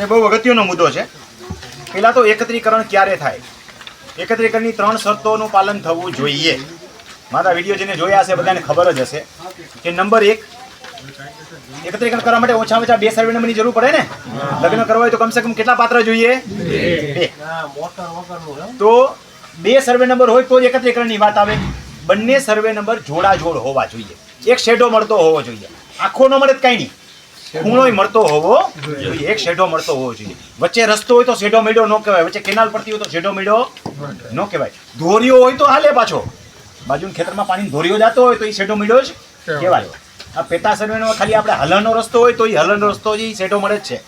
અને બહુ અગત્યનો મુદ્દો છે. પહેલાં તો એકત્રીકરણ ક્યારે થાય? એકત્રીકરણની ત્રણ શરતોનું પાલન થવું જોઈએ. મારા વીડિયો જેને જોયા હશે, બધાને ખબર જ હશે કે નંબર એક, એકત્રીકરણ કરવા માટે ઓછામાં ઓછા બે સર્વે નંબરની જરૂર પડે ને? લગ્ન કરવા હોય તો કમસે કમ કેટલા પાત્ર જોઈએ? બે. તો બે સર્વે નંબર હોય તો એકત્રીકરણની વાત આવે. બંને સર્વે નંબર જોડાજોડ હોવા જોઈએ. એક શેડો મળતો હોવો જોઈએ. આખો ન મળે કાંઈ નહીં. ખૂણોય મળતો હોવો જોઈએ. એક શેઢો મળતો હોવો જોઈએ. વચ્ચે રસ્તો હોય તો શેઢો મેળો ન કહેવાય. વચ્ચે કેનાલ પડતી હોય તો શેઢો મેળો ન કહેવાય. ધોરીઓ હોય તો હાલે પાછો. બાજુના ખેતરમાં પાણી ધોરીઓ જતો હોય તો એ શેઢો મેળો જ કહેવાય. આ પેટા સર્વેનો ખાલી આપણે હલનનો રસ્તો હોય તો એ હલનનો રસ્તો જ શેઢો મળે જ છે.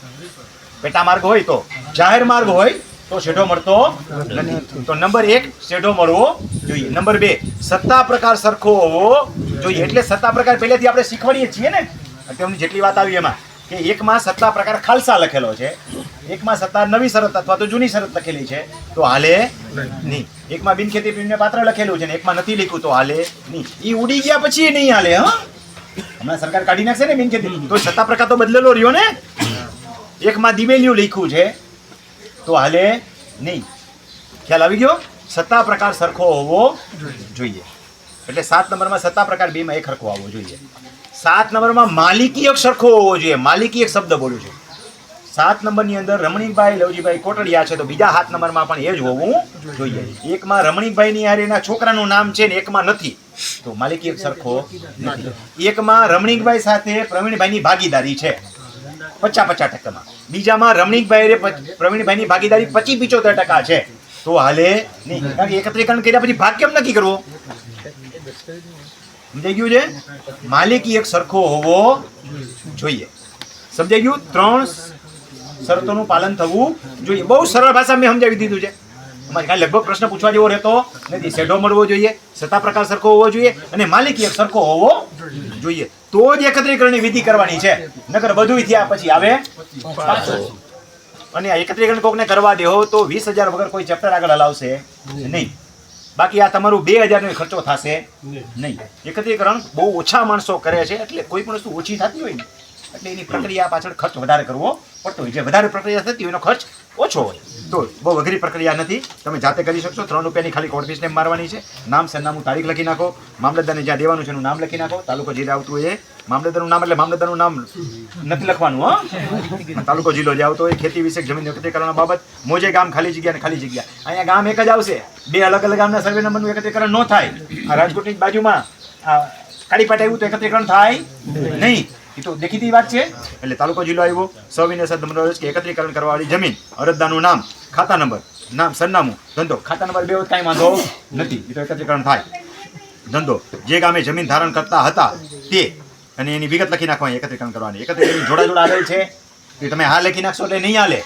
પેટા માર્ગ હોય તો. જાહેર માર્ગ હોય તો શેઢો મળતો નથી. તો નંબર એક શેઢો મળવો જોઈએ. નંબર બે સત્તા પ્રકાર સરખો હોવો જોઈએ. એટલે સત્તા પ્રકાર પહેલેથી આપણે શીખવાડીએ છીએ ને. અત્યારની જેટલી વાત આવી એમાં, કે એકમાં સત્તા પ્રકાર ખાલસા લખેલો છે, એકમાં સત્તા નવી શરત અથવા તો જૂની શરત લખેલી છે, તો હાલે નહીં. એકમાં બિનખેતી પ્રીમિયમ પાત્ર લખેલું છે ને એકમાં નથી લખ્યું, તો હાલે નહીં. એ ઉડી ગયા પછી નહીં હાલે, હા? હમણાં સરકાર કાઢી નાખશે ને બિનખેતી તો સત્તા પ્રકાર તો બદલેલો રહ્યો ને? એકમાં દિવેલિયું લખ્યું છે, તો હાલે નહીં. ખ્યાલ આવી ગયો? સત્તા પ્રકાર સરખો હોવો જોઈએ. એટલે સાત નંબરમાં સત્તા પ્રકાર બેમાં એક સરખો આવવો જોઈએ. સાત નંબરમાં માલિકી એક સરખો હોવો જોઈએ. માલિકી એક શબ્દ બોલું છે. સાત નંબરની અંદર રમણીકભાઈ લવજીભાઈ કોટડિયા છે. તો બીજા સાત નંબરમાં પણ એ જ હોવું જોઈએ. એકમાં રમણીકભાઈની હારે એના છોકરાનું નામ છે ને એકમાં નથી. તો માલિકી એક સરખો એકમાં રમણીકભાઈ સાથે પ્રવીણભાઈની ભાગીદારી છે. પચાસ પચાસ ટકામાં. બીજામાં રમણીકભાઈ પ્રવીણભાઈની ભાગીદારી પચી પિચોતેર ટકા છે. તો હાલે નહીં. કારણ કે એકત્રીકરણ કર્યા પછી ભાગ કેમ નક્કી કરવો? સમજાઈ ગયું છે? માલિકી એક સરખો હોવો જોઈએ. સમજાઈ ગયું? ત્રણ શરતોનું પાલન થવું જોઈએ. બહુ સરળ ભાષા મેં સમજાવી દીધું છે. અમારે કાંઈ લગભગ પ્રશ્ન પૂછવા જેવો રહેતો નથી. શેઢો મળવો જોઈએ, સત્તા પ્રકાર સરખો હોવો જોઈએ અને માલિકી એક સરખો હોવો જોઈએ. તો જ એકત્રીકરણની વિધિ કરવાની છે. નકર બધું થયા પછી આવે. અને આ એકત્રીકરણ કોકને કરવા દેવો તો વીસ હજાર વગર કોઈ ચેપ્ટર આગળ હલાવશે નહીં. બાકી આ તમારું બે હજારનો ખર્ચો થશે નહીં. એકત્રીકરણ બહુ ઓછા માણસો કરે છે એટલે કોઈ પણ વસ્તુ ઓછી થતી હોય ને એટલે એની પ્રક્રિયા પાછળ ખર્ચ વધારે કરવો પડતો હોય. જે વધારે પ્રક્રિયા થતી હોય એનો ખર્ચ ઓછો હોય. તો બહુ અઘરી પ્રક્રિયા નથી. તમે જાતે કરી શકશો. ત્રણ રૂપિયાની ખાલી કોર્ટ ફીસ નેમ મારવાની છે. નામ સરનામું તારીખ લખી નાખો. મામલતદારને જ્યાં દેવાનું છે એનું નામ લખી નાખો. તાલુકો જે આવતું હોય એ મામલતદારનું નામ એટલે મામલતદારનું નામ નથી લખવાનું, હા? તાલુકો જિલ્લો જાવ તો એ ખેતી વિશે જમીન એકત્રીકરણ બાબત. મોજે ગામ ખાલી જગ્યા ને ખાલી જગ્યા. અહીંયા ગામ એક જ આવશે. બે અલગ અલગ ગામના સર્વે નંબરનું એકત્રીકરણ ન થાય. આ રાજકોટની બાજુમાં કાળીપાટ આવ્યું તો એકત્રીકરણ થાય નહીં. એ તો દેખીતી વાત છે. એટલે તાલુકો જિલ્લો આવ્યો. સવિનય દમનોરજ કે એકત્રીકરણ કરવાવાળી જમીન, અરજદારનું નામ, ખાતા નંબર, નામ, સરનામું, ધંધો. ખાતા નંબર બે કાંઈ વાંધો નથી. એ તો એકત્રીકરણ થાય. ધંધો. જે ગામે જમીન ધારણ કરતા હતા તે અને એની વિગત લખી નાખવાની એકત્રીકરણ કરવાની. એકત્રીકરણ જોડા જોડા આવેલ છે. એ તમે હા લખી નાખશો એટલે નહીં હાલે.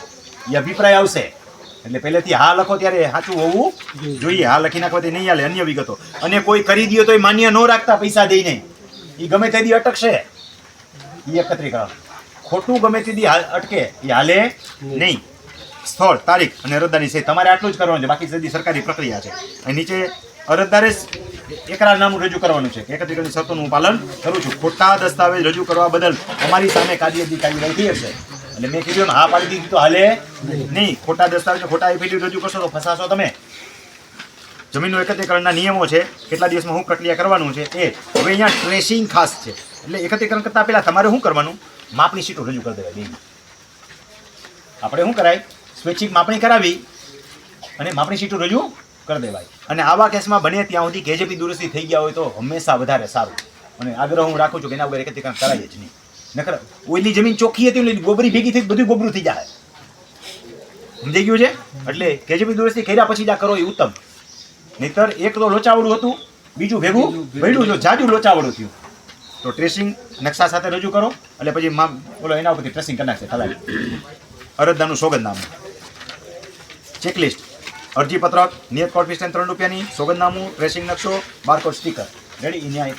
એ અભિપ્રાય આવશે. એટલે પહેલેથી હા લખો ત્યારે સાચું હોવું જોઈએ. હા લખી નાખવાથી નહીં હાલે, અન્ય વિગતો. અને કોઈ કરી દો તો એ માન્ય ન રાખતા પૈસા દઈને. એ ગમે તે દી અટકશે. એ એકત્રીકરણ. ખોટું ગમે તે દી અટકે એ હાલે નહીં. સ્થળ, તારીખ અને રદ્દાની સહી. તમારે આટલું જ કરવાનું છે. બાકી સદી સરકારી પ્રક્રિયા છે. અને નીચે અરજદારે એકરારનામું રજૂ કરવાનું છે કે એકત્રીકરણની શરતોનું પાલન કરું છું. ખોટા દસ્તાવેજ રજૂ કરવા બદલ અમારી સામે કાર્યવાહી કાર્યવાહી થઈ હશે એટલે મેં કીધું હા પાડી દીધી તો હાલે. નહીં, ખોટા દસ્તાવેજ ખોટા એફિડેવિટ રજૂ કરશો તો ફસાશો તમે. જમીનનું એકત્રીકરણના નિયમો છે, કેટલા દિવસમાં શું પ્રક્રિયા કરવાનું છે એ. હવે અહીંયા ટ્રેસિંગ ખાસ છે. એટલે એકત્રીકરણ કરતા પહેલા તમારે શું કરવાનું? માપણી સીટો રજૂ કરી દેવાય બેન. આપણે શું કરાય? સ્વૈચ્છિક માપણી કરાવી અને માપણી સીટો રજૂ કરી દેવાય અને આવા કેસમાં બને ત્યાં સુધી કેજેપી દુરસ્તી થઈ ગયા હોય તો હંમેશા વધારે સારું. અને આગ્રહ હું રાખું છું કે એના વગર એકત્રીકરણ કરાય જ નહીં. નકર ઓઈલી જમીન ચોખ્ખી હતી એટલે ગોબરી ભેગી થઈ બધું ગોબરું થઈ જાય. સમજાઈ ગયું છે? એટલે કેજેપી દુરસ્તી કર્યા પછી જ આ કરો એ ઉત્તમ. નહીતર એક તો લોચાવડું હતું બીજું ભેગું ભેડું જો જાજુ લોચાવડું થયું. તો ટ્રેસિંગ નકશા સાથે રજૂ કરો એટલે પછી મામ બોલો એના ઉપરથી ટ્રેસિંગ કરી નાખશે ખલાઈ અરજદારનું સોગંદનામું ચેકલિસ્ટ અરજી પત્રક નિયત ફીસ ત્રણ રૂપિયાની સોગંદનામું ટ્રેસિંગ નકશો બારકોડ સ્ટીકર રેડી ન્યાય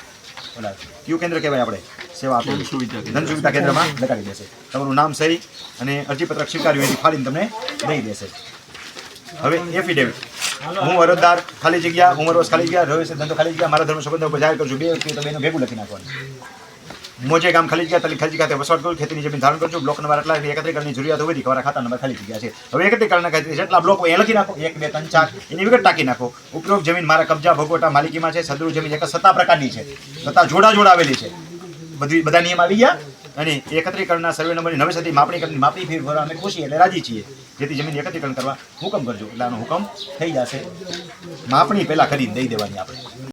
ઓલા કયું કેન્દ્ર કહેવાય આપણે? સેવા આપે ધન સુવિધા કેન્દ્રમાં લગાડી દેશે. તમારું નામ સહી અને અરજીપત્રક સ્વીકાર્યું એની ફાળીને તમને દઈ દેશે. હવે એફિડેવિટ હું અરજદાર ખાલી જગ્યા ઉમર વર્ષ ખાલી જગ્યા છે ધંધો ખાલી જગ્યા મારા ધર્મ સંબંધો જાહેર કરું છું. બે વ્યક્તિ તો બેનું ભેગું લખી નાખવાનું. મોજે ગામ ખાલી જગ્યા તલી ખાલી ખાતે વસવાટ કરું, ખેતીની જમીન ધારણ કરું છું બ્લોક નંબર એટલા એકત્રીકરણની જરૂરિયાત હોય તમારા ખાતા નંબર ખાલી જગ્યા છે. હવે એકત્રીકરણના ખાતે જેટલા બ્લોક હોય એ લખી નાખો, એક, બે, ત્રણ, ચાર, એની વિગત ટાંકી નાખો. ઉપરોક્ત જમીન મારા કબજા, ભોગવટા, માલિકીમાં છે સદરૂ જમીન એક સત્તા પ્રકારની છે. સત્તા જોડા જોડા આવેલી છે. બધી, બધા નિયમ આવી ગયા અને એકત્રીકરણના સર્વે નંબરની નવેસરથી માપણી કરીને માપણી ફી ભરવા અમે ખુશી એટલે રાજી છીએ. જેથી જમીન એકત્રીકરણ કરવા હુકમ કરજો. એટલે આનો હુકમ થઈ જશે. માપણી પહેલાં કરી દઈ દેવાની આપણે.